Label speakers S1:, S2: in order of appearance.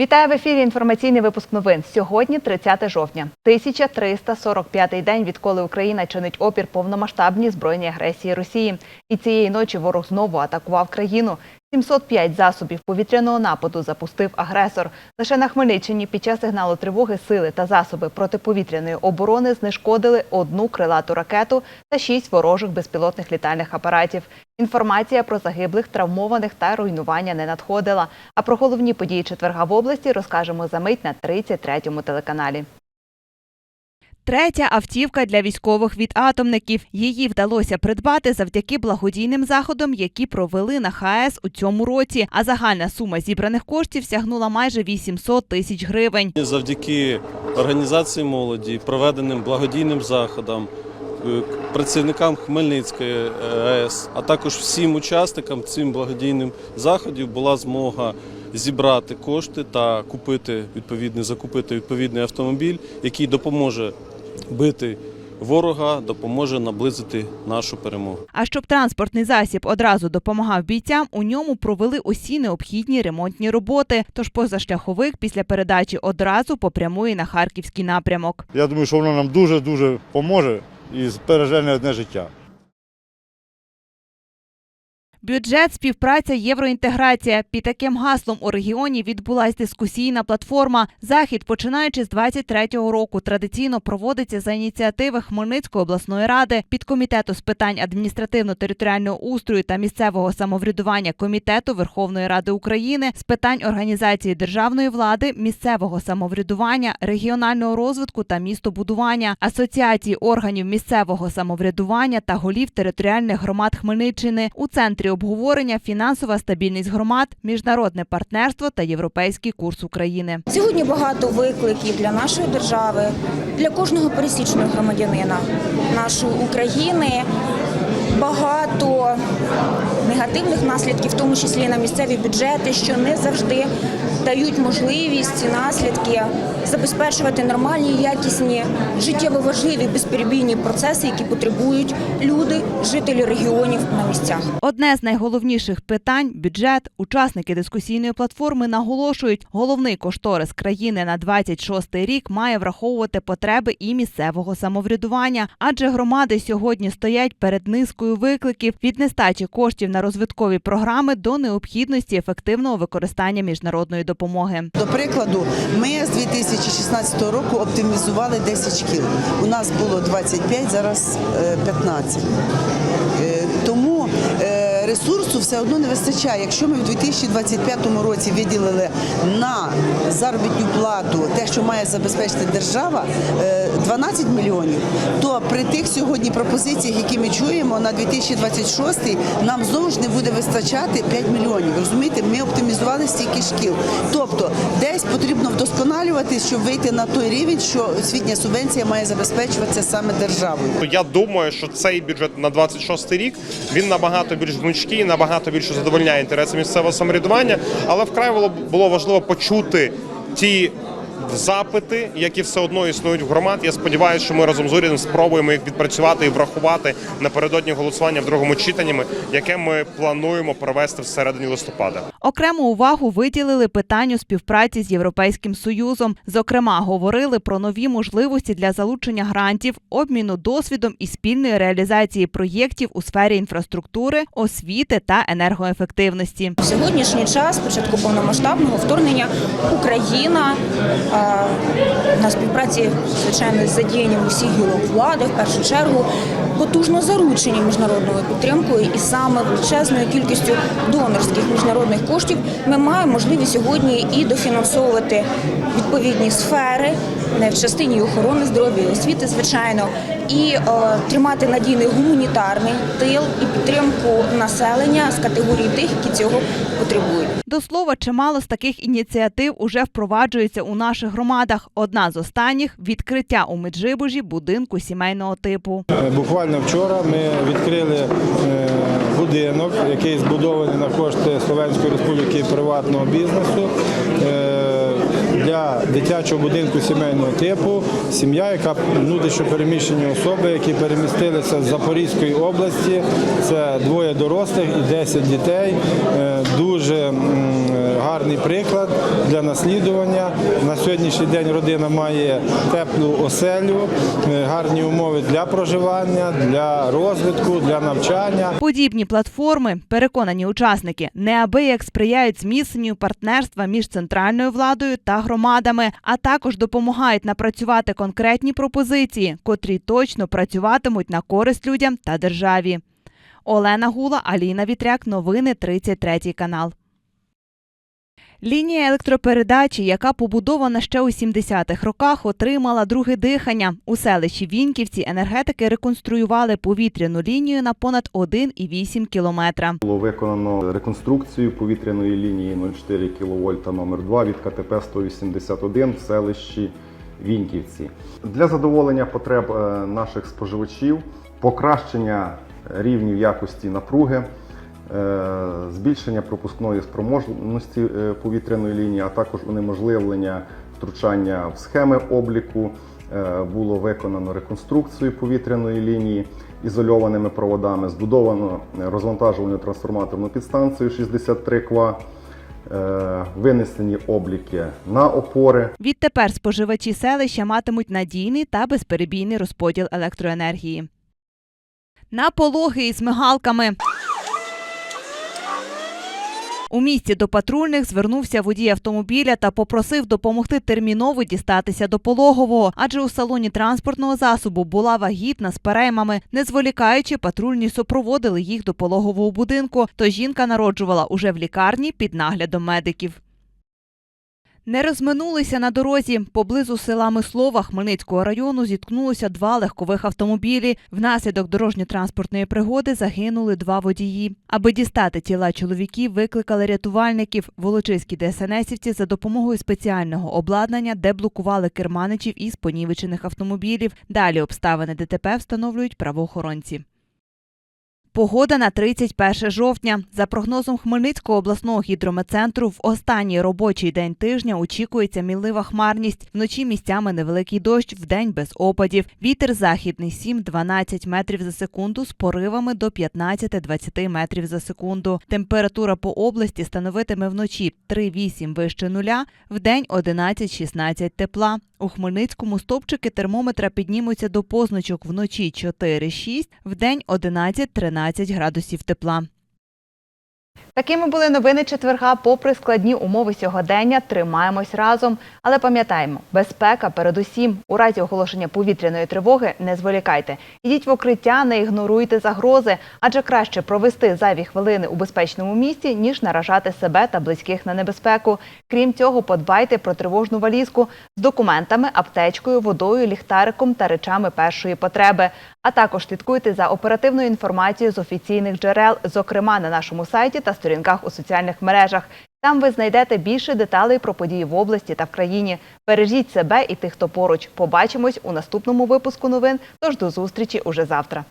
S1: Вітаю в ефірі. Інформаційний випуск новин. Сьогодні 30 жовтня. 1345-й день, відколи Україна чинить опір повномасштабній збройній агресії Росії. І цієї ночі ворог знову атакував країну. 705 засобів повітряного нападу запустив агресор. Лише на Хмельниччині під час сигналу тривоги сили та засоби протиповітряної оборони знешкодили одну крилату ракету та шість ворожих безпілотних літальних апаратів. Інформація про загиблих, травмованих та руйнування не надходила. А про головні події четверга в області розкажемо за мить на 33-му телеканалі.
S2: Третя автівка для військових від атомників. Її вдалося придбати завдяки благодійним заходам, які провели на ХАЕС у цьому році. А загальна сума зібраних коштів сягнула майже 800 тисяч гривень.
S3: Завдяки організації молоді, проведеним благодійним заходам, е, працівникам Хмельницької е, АЕС, а також всім учасникам цим благодійним заходів була змога зібрати кошти та купити відповідний, закупити відповідний автомобіль, який допоможе бити ворога, допоможе наблизити нашу перемогу.
S2: А щоб транспортний засіб одразу допомагав бійцям, у ньому провели усі необхідні ремонтні роботи. Тож позашляховик після передачі одразу попрямує на харківський напрямок.
S4: Я думаю, що воно нам дуже-дуже поможе і збереже не одне життя.
S2: Бюджет, співпраця, євроінтеграція. Під таким гаслом у регіоні відбулась дискусійна платформа. Захід, починаючи з 23-го року, традиційно проводиться за ініціативи Хмельницької обласної ради, підкомітету з питань адміністративно-територіального устрою та місцевого самоврядування комітету Верховної Ради України з питань організації державної влади, місцевого самоврядування, регіонального розвитку та містобудування, асоціації органів місцевого самоврядування та голів територіальних громад Хмельниччини у центрі обговорення фінансова стабільність громад, міжнародне партнерство та європейський курс України.
S5: Сьогодні багато викликів для нашої держави, для кожного пересічного громадянина нашої України. Багато негативних наслідків, в тому числі на місцеві бюджети, що не завжди дають можливість наслідки забезпечувати нормальні, якісні, життєво важливі безперебійні процеси, які потребують люди, жителі регіонів на місцях.
S2: Одне з найголовніших питань бюджет. Учасники дискусійної платформи наголошують, головний кошторис країни на 26-й рік має враховувати потреби і місцевого самоврядування, адже громади сьогодні стоять перед низкою викликів від нестачі коштів на розвиткові програми до необхідності ефективного використання міжнародної допомоги.
S6: До прикладу, ми з 2016 року оптимізували 10 шкіл. У нас було 25, зараз е, 15. Е, е, ресурсу все одно не вистачає. Якщо ми в 2025 році виділили на заробітну плату те, що має забезпечити держава, е, 12 мільйонів, то при тих сьогодні пропозиціях, які ми чуємо на 2026 нам знову ж не буде вистачати 5 мільйонів. Розумієте, ми оптимізували стільки шкіл. Тобто десь потрібно вдосконалювати, щоб вийти на той рівень, що освітня субвенція має забезпечуватися саме державою.
S7: Я думаю, що цей бюджет на 26 рік він набагато більш гнучкий, набагато більше задовольняє інтереси місцевого самоврядування, але вкрай було важливо почути ті. Запити, які все одно існують в громад. Я сподіваюся, що ми разом з урядом спробуємо їх відпрацювати і врахувати напередодні голосування в другому читанні, яке ми плануємо провести всередині листопада.
S2: Окрему увагу виділили питанню співпраці з Європейським Союзом. Зокрема, говорили про нові можливості для залучення грантів, обміну досвідом і спільної реалізації проєктів у сфері інфраструктури, освіти та енергоефективності.
S5: В сьогоднішній час, початку повномасштабного вторгнення, Україна е, на співпраці, звичайно, з задіянням усіх гілок влади, в першу чергу, потужно заручені міжнародною підтримкою і саме величезною кількістю донорських міжнародних коштів ми маємо можливість сьогодні і дофінансовувати відповідні сфери в частині охорони здоров'я і освіти, звичайно, і е, тримати надійний гуманітарний тил і підтримку населення з категорії тих, які цього потребують.
S2: До слова, чимало з таких ініціатив уже впроваджується у наших громадах. Одна з останніх відкриття у Меджибужі будинку сімейного типу.
S8: Е, Буквально вчора ми відкрили е, будинок, який збудований на кошти Словенської республіки приватного бізнесу е, для дитячого будинку сімейного типу сім'я, яка внутрішньо переміщені особи, які перемістилися з Запорізької області. Це двоє дорослих і 10 дітей. Е, Дуже гарний приклад для наслідування. На сьогоднішній день родина має теплу оселю, е, гарні умови для проживання, для розвитку, для навчання.
S2: Подібні платформи, переконані учасники, неабияк сприяють зміцненню партнерства між центральною владою та громадами, а також допомагають напрацювати конкретні пропозиції, котрі точно працюватимуть на користь людям та державі. Олена Гула, Аліна Вітряк, новини 33 канал. Лінія електропередачі, яка побудована ще у 70-х роках, отримала друге дихання. У селищі Віньківці енергетики реконструювали повітряну лінію на понад 1,8 кілометра.
S9: Було виконано реконструкцію повітряної лінії 0,4 кВт номер 2 від КТП 181 в селищі Віньківці. Для задоволення потреб е, наших споживачів, покращення рівнів якості напруги, збільшення пропускної спроможності е, повітряної лінії, а також унеможливлення втручання в схеми обліку. Е, Було виконано реконструкцію повітряної лінії ізольованими проводами, збудовано розвантажувальну трансформаторну підстанцію 63 кВА, е, винесені обліки на опори.
S2: Відтепер споживачі селища матимуть надійний та безперебійний розподіл електроенергії. На пологи із мигалками. У місті до патрульних звернувся водій автомобіля та попросив допомогти терміново дістатися до пологового, адже у салоні транспортного засобу була вагітна з переймами. Не зволікаючи, патрульні супроводили їх до пологового будинку. То жінка народжувала уже в лікарні під наглядом медиків. Не розминулися на дорозі. Поблизу села Мислова Хмельницького району зіткнулося два легкових автомобілі. Внаслідок дорожньо-транспортної пригоди загинули два водії. Аби дістати тіла чоловіків, викликали рятувальників. Волочиські ДСНСівці за допомогою спеціального обладнання деблокували керманичів із понівечених автомобілів. Далі обставини ДТП встановлюють правоохоронці. Погода на 31 жовтня. За прогнозом Хмельницького обласного гідрометцентру, в останній робочий день тижня очікується мінлива хмарність. Вночі місцями невеликий дощ, вдень без опадів. Вітер західний 7-12 метрів за секунду з поривами до 15-20 метрів за секунду. Температура по області становитиме вночі 3-8 вище нуля, вдень 11-16 тепла. У Хмельницькому стопчики термометра піднімуться до позначок вночі 4-6, вдень 11-13 градусів тепла.
S1: Такими були новини четверга. Попри складні умови сьогодення, тримаємось разом. Але пам'ятаємо, безпека передусім. У разі оголошення повітряної тривоги не зволікайте. Ідіть в укриття, не ігноруйте загрози, адже краще провести зайві хвилини у безпечному місці, ніж наражати себе та близьких на небезпеку. Крім цього, подбайте про тривожну валізку з документами, аптечкою, водою, ліхтариком та речами першої потреби. А також слідкуйте за оперативною інформацією з офіційних джерел, зокрема на нашому сайті та сторінках у соціальних мережах. Там ви знайдете більше деталей про події в області та в країні. Бережіть себе і тих, хто поруч. Побачимось у наступному випуску новин. Тож до зустрічі уже завтра.